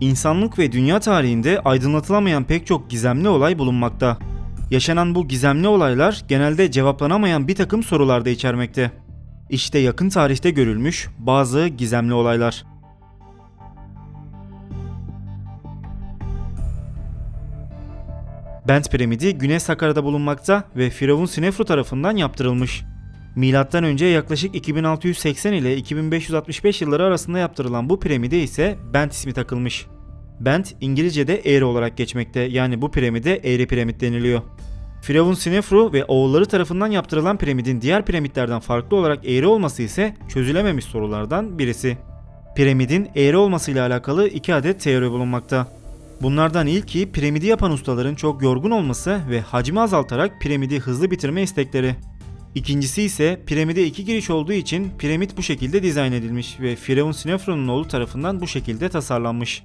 İnsanlık ve dünya tarihinde aydınlatılamayan pek çok gizemli olay bulunmakta. Yaşanan bu gizemli olaylar genelde cevaplanamayan bir takım sorularda içermekte. İşte yakın tarihte görülmüş bazı gizemli olaylar. Bent piramidi Güney Sakarya'da bulunmakta ve Firavun Sinefru tarafından yaptırılmış. Önce yaklaşık 2680 ile 2565 yılları arasında yaptırılan bu piramide ise Bent ismi takılmış. Bent İngilizce'de eğri olarak geçmekte yani bu piramide eğri piramit deniliyor. Firavun Sinefru ve oğulları tarafından yaptırılan piramidin diğer piramitlerden farklı olarak eğri olması ise çözülememiş sorulardan birisi. Piramidin eğri olmasıyla alakalı iki adet teori bulunmakta. Bunlardan ilki piramidi yapan ustaların çok yorgun olması ve hacmi azaltarak piramidi hızlı bitirme istekleri. İkincisi ise piramide iki giriş olduğu için piramit bu şekilde dizayn edilmiş ve Firavun Sinefru'nun oğlu tarafından bu şekilde tasarlanmış.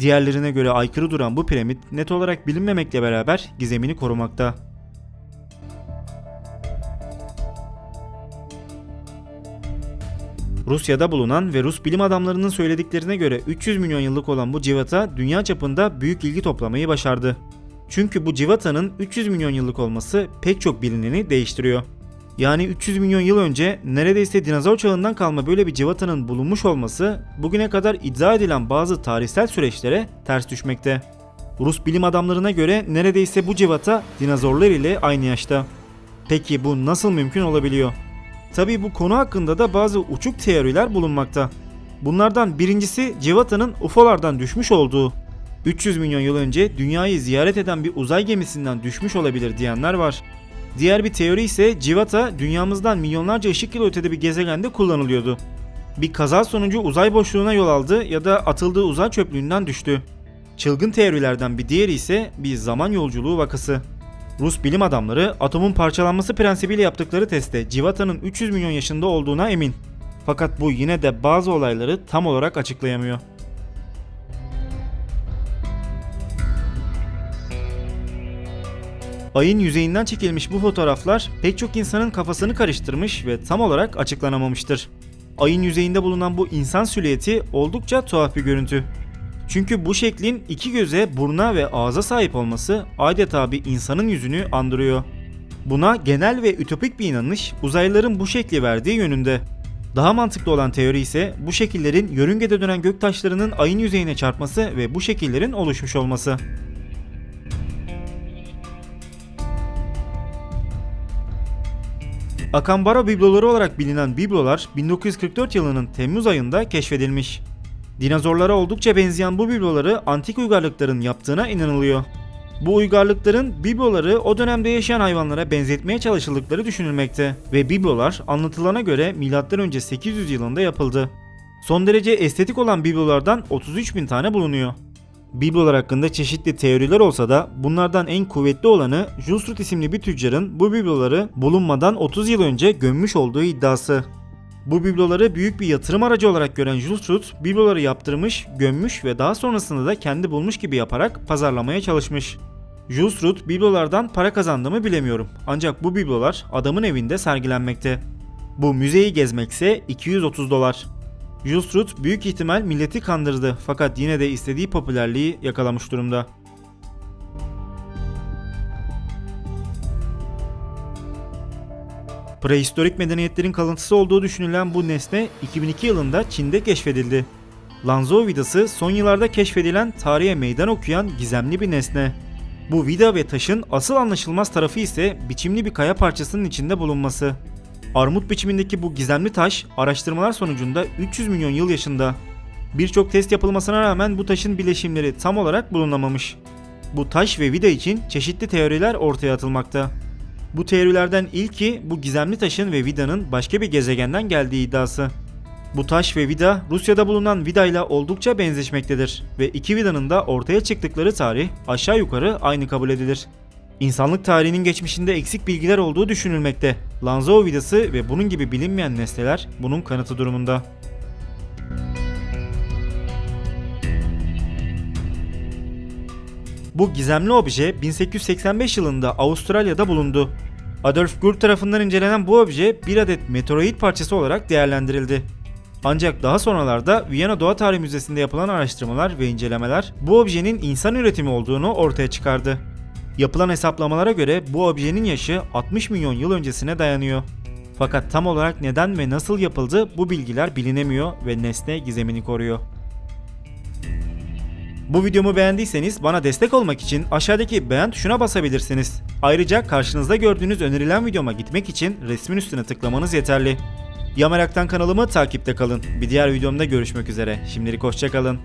Diğerlerine göre aykırı duran bu piramit net olarak bilinmemekle beraber gizemini korumakta. Rusya'da bulunan ve Rus bilim adamlarının söylediklerine göre 300 milyon yıllık olan bu civata dünya çapında büyük ilgi toplamayı başardı. Çünkü bu civatanın 300 milyon yıllık olması pek çok bilineni değiştiriyor. Yani 300 milyon yıl önce neredeyse dinozor çağından kalma böyle bir civatanın bulunmuş olması bugüne kadar iddia edilen bazı tarihsel süreçlere ters düşmekte. Rus bilim adamlarına göre neredeyse bu civata dinozorlar ile aynı yaşta. Peki bu nasıl mümkün olabiliyor? Tabii bu konu hakkında da bazı uçuk teoriler bulunmakta. Bunlardan birincisi civatanın UFO'lardan düşmüş olduğu. 300 milyon yıl önce dünyayı ziyaret eden bir uzay gemisinden düşmüş olabilir diyenler var. Diğer bir teori ise civata dünyamızdan milyonlarca ışık yılı ötede bir gezegende kullanılıyordu. Bir kaza sonucu uzay boşluğuna yol aldı ya da atıldığı uzay çöplüğünden düştü. Çılgın teorilerden bir diğeri ise bir zaman yolculuğu vakası. Rus bilim adamları atomun parçalanması prensibiyle yaptıkları testte civatanın 300 milyon yaşında olduğuna emin. Fakat bu yine de bazı olayları tam olarak açıklayamıyor. Ayın yüzeyinden çekilmiş bu fotoğraflar pek çok insanın kafasını karıştırmış ve tam olarak açıklanamamıştır. Ayın yüzeyinde bulunan bu insan silüeti oldukça tuhaf bir görüntü. Çünkü bu şeklin iki göze, buruna ve ağza sahip olması adeta bir insanın yüzünü andırıyor. Buna genel ve ütopik bir inanış uzaylıların bu şekli verdiği yönünde. Daha mantıklı olan teori ise bu şekillerin yörüngede dönen göktaşlarının ayın yüzeyine çarpması ve bu şekillerin oluşmuş olması. Akambara bibloları olarak bilinen biblolar 1944 yılının Temmuz ayında keşfedilmiş. Dinozorlara oldukça benzeyen bu bibloları antik uygarlıkların yaptığına inanılıyor. Bu uygarlıkların bibloları o dönemde yaşayan hayvanlara benzetmeye çalışıldıkları düşünülmekte ve biblolar anlatılana göre M.Ö. 800 yılında yapıldı. Son derece estetik olan biblolardan 33 bin tane bulunuyor. Biblolar hakkında çeşitli teoriler olsa da bunlardan en kuvvetli olanı Julstrut isimli bir tüccarın bu bibloları bulunmadan 30 yıl önce gömmüş olduğu iddiası. Bu bibloları büyük bir yatırım aracı olarak gören Julstrut, bibloları yaptırmış, gömmüş ve daha sonrasında da kendi bulmuş gibi yaparak pazarlamaya çalışmış. Julstrut biblolardan para kazandı mı bilemiyorum. Ancak bu biblolar adamın evinde sergilenmekte. Bu müzeyi gezmekse 230 dolar. Julstrut büyük ihtimal milleti kandırdı fakat yine de istediği popülerliği yakalamış durumda. Prehistorik medeniyetlerin kalıntısı olduğu düşünülen bu nesne 2002 yılında Çin'de keşfedildi. Lanzhou vidası son yıllarda keşfedilen tarihe meydan okuyan gizemli bir nesne. Bu vida ve taşın asıl anlaşılmaz tarafı ise biçimli bir kaya parçasının içinde bulunması. Armut biçimindeki bu gizemli taş araştırmalar sonucunda 300 milyon yıl yaşında. Birçok test yapılmasına rağmen bu taşın bileşimleri tam olarak bulunamamış. Bu taş ve vida için çeşitli teoriler ortaya atılmakta. Bu teorilerden ilki bu gizemli taşın ve vidanın başka bir gezegenden geldiği iddiası. Bu taş ve vida Rusya'da bulunan vida ile oldukça benzeşmektedir ve iki vidanın da ortaya çıktıkları tarih aşağı yukarı aynı kabul edilir. İnsanlık tarihinin geçmişinde eksik bilgiler olduğu düşünülmekte. Lanzhou vidası ve bunun gibi bilinmeyen nesneler bunun kanıtı durumunda. Bu gizemli obje 1885 yılında Avustralya'da bulundu. Adolf Gurr tarafından incelenen bu obje bir adet meteoroid parçası olarak değerlendirildi. Ancak daha sonralarda Viyana Doğa Tarihi Müzesi'nde yapılan araştırmalar ve incelemeler bu objenin insan üretimi olduğunu ortaya çıkardı. Yapılan hesaplamalara göre bu objenin yaşı 60 milyon yıl öncesine dayanıyor. Fakat tam olarak neden ve nasıl yapıldı bu bilgiler bilinemiyor ve nesne gizemini koruyor. Bu videomu beğendiyseniz bana destek olmak için aşağıdaki beğen tuşuna basabilirsiniz. Ayrıca karşınızda gördüğünüz önerilen videoma gitmek için resmin üstüne tıklamanız yeterli. Ya Meraktan kanalımı takipte kalın. Bir diğer videomda görüşmek üzere. Şimdilik hoşçakalın.